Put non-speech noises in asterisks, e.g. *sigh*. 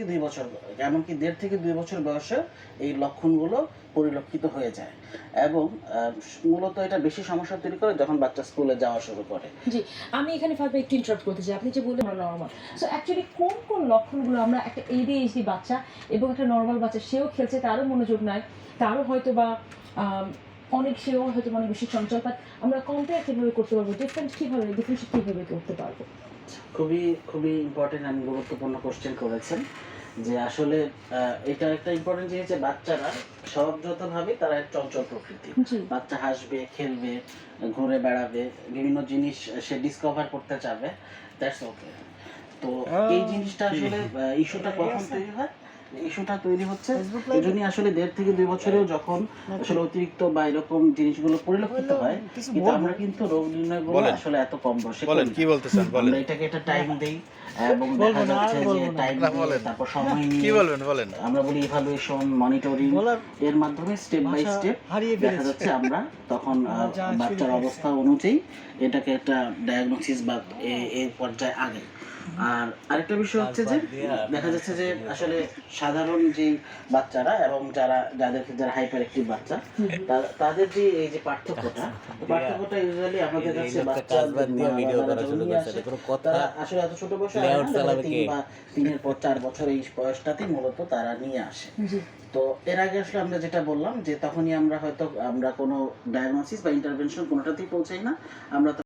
থেকে দুই বছর এমনকি দেড় থেকে দুই বছর বয়সে এই লক্ষণগুলো পরিলক্ষিত হয়ে যায়। এবং মূলত এটা বেশি সমস্যা তৈরি করে যখন বাচ্চা স্কুলে যাওয়া শুরু করে। জি, আমি এখানে ফার্স্টে একটু ইন্টারাপ্ট করতে চাই। আপনি যে বললেন নর্মাল সো অ্যাকচুয়ালি কোন কোন লক্ষণগুলো আমরা একটা এডিএইচডি বাচ্চা এবং একটা নর্মাল বাচ্চা, সেও খেলছে, তারও মনোযোগ নাই, তারও হয়তো বা অনেক সেও হয়তো অনেক বেশি চঞ্চল বাট আমরা কম্পেয়ার কীভাবে করতে পারব? ডিফারেন্ট কীভাবে ডিফারেন্সিয়েট কীভাবে করতে পারব? খুবই খুবই ইম্পর্টেন্ট and গুরুত্বপূর্ণ কোশ্চেন করেছেন যে আসলে এটা একটা ইম্পর্টেন্ট জিনিস যে বাচ্চারা স্বভাবগতভাবে তারা এক চঞ্চল প্রকৃতি। বাচ্চা হাসবে খেলবে ঘুরে বেড়াবে বিভিন্ন জিনিস সে ডিসকভার করতে চাবে দ্যাটস ওকে তো এই জিনিসটা আসলে ইস্যুটা কখন তৈরি হয়? ইস্যুটা তৈরি হচ্ছে। এই আসলে দেড় থেকে দুই বছরেও যখন আসলে অতিরিক্ত বা এরকম জিনিসগুলো পরিলক্ষিত হয় কিন্তু আমরা কিন্তু রোগ নির্ণয়গুলো আসলে এত কম বয়সে বলেন কি বলতেছেন? বলেন। এটাকে একটা টাইম দেই এবং দেখা যাচ্ছে যে টাইম তারপর সময় কি বলবেন বলেন? আমরা বলি ইভালুয়েশন মনিটরিং এর মাধ্যমে স্টেপ বাই স্টেপ দেখা যাচ্ছে আমরা তখন *laughs* বাচ্চার অবস্থা অনুযায়ী এটাকে একটা ডায়াগনোসিস বা এই পর্যায়ে আগে। আর আরেকটা বিষয় হচ্ছে যে দেখা যাচ্ছে যে আসলে সাধারণ যে বাচ্চারা এবং যারা যাদের যারা হাইপার অ্যাক্টিভ বাচ্চা তাদের যে এই যে পার্থক্যটা পার্থক্যটা ইউজুয়ালি আমাদের কাছে বাচ্চা বাচ্চারা যখন নিয়ে আসে, তারা আসলে এত ছোট বয়সে বা তিনের পর চার বছর এই বয়সটাতেই মূলত তারা নিয়ে আসে। তো এর আগে আসলে আমরা যেটা বললাম যে তখনই আমরা হয়তো আমরা কোনো ডায়াগনোসিস বা ইন্টারভেনশন কোনোটাতেই পৌঁছাই না আমরা